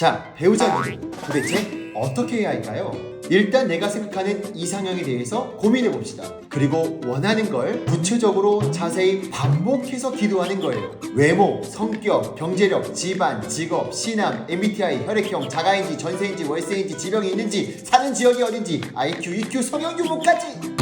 자, 배우자 기도. 도대체 어떻게 해야 할까요? 일단 내가 생각하는 이상형에 대해서 고민해 봅시다. 그리고 원하는 걸 구체적으로 자세히 반복해서 기도하는 거예요. 외모, 성격, 경제력, 집안, 직업, 신앙, MBTI, 혈액형, 자가인지, 전세인지, 월세인지, 지병이 있는지, 사는 지역이 어딘지, IQ, EQ, 성형 유무까지!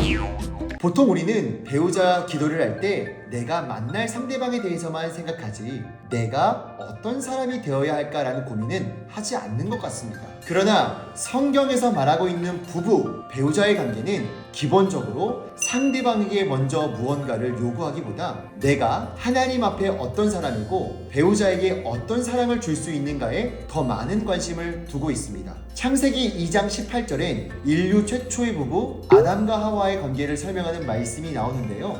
보통 우리는 배우자 기도를 할때 내가 만날 상대방에 대해서만 생각하지 내가 어떤 사람이 되어야 할까라는 고민은 하지 않는 것 같습니다. 그러나 성경에서 말하고 있는 부부, 배우자의 관계는 기본적으로 상대방에게 먼저 무언가를 요구하기보다 내가 하나님 앞에 어떤 사람이고 배우자에게 어떤 사랑을 줄 수 있는가에 더 많은 관심을 두고 있습니다. 창세기 2장 18절엔 인류 최초의 부부 아담과 하와의 관계를 설명하는 말씀이 나오는데요.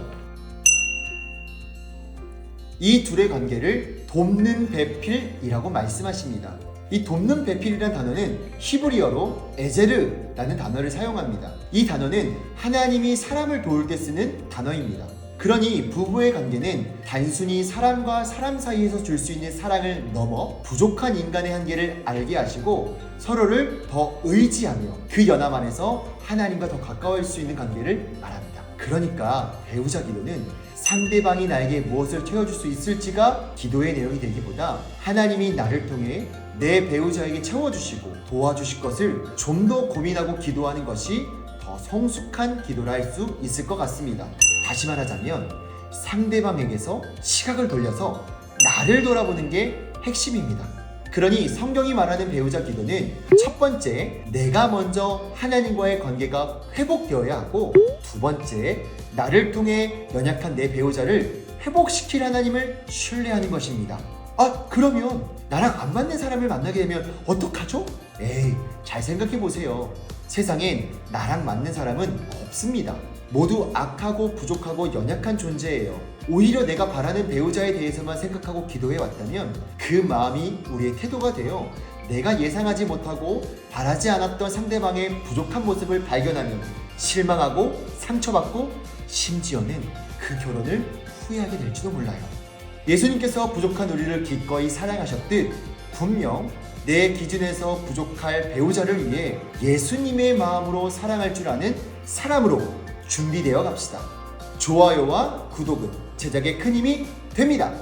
이 둘의 관계를 돕는 배필이라고 말씀하십니다. 이 돕는 배필이라는 단어는 히브리어로 에제르라는 단어를 사용합니다. 이 단어는 하나님이 사람을 도울 때 쓰는 단어입니다. 그러니 부부의 관계는 단순히 사람과 사람 사이에서 줄 수 있는 사랑을 넘어 부족한 인간의 한계를 알게 하시고 서로를 더 의지하며 그 연합 안에서 하나님과 더 가까워질 수 있는 관계를 말합니다. 그러니까 배우자 기도는 상대방이 나에게 무엇을 채워줄 수 있을지가 기도의 내용이 되기보다 하나님이 나를 통해 내 배우자에게 채워주시고 도와주실 것을 좀 더 고민하고 기도하는 것이 더 성숙한 기도라 할 수 있을 것 같습니다. 다시 말하자면 상대방에게서 시각을 돌려서 나를 돌아보는 게 핵심입니다. 그러니 성경이 말하는 배우자 기도는 첫 번째, 내가 먼저 하나님과의 관계가 회복되어야 하고 두 번째, 나를 통해 연약한 내 배우자를 회복시킬 하나님을 신뢰하는 것입니다. 아, 그러면 나랑 안 맞는 사람을 만나게 되면 어떡하죠? 에이, 잘 생각해 보세요. 세상엔 나랑 맞는 사람은 없습니다. 모두 악하고 부족하고 연약한 존재예요. 오히려 내가 바라는 배우자에 대해서만 생각하고 기도해 왔다면 그 마음이 우리의 태도가 되어 내가 예상하지 못하고 바라지 않았던 상대방의 부족한 모습을 발견하면 실망하고 상처받고 심지어는 그 결혼을 후회하게 될지도 몰라요. 예수님께서 부족한 우리를 기꺼이 사랑하셨듯 분명 내 기준에서 부족할 배우자를 위해 예수님의 마음으로 사랑할 줄 아는 사람으로 준비되어 갑시다. 좋아요와 구독은 제작에 큰 힘이 됩니다.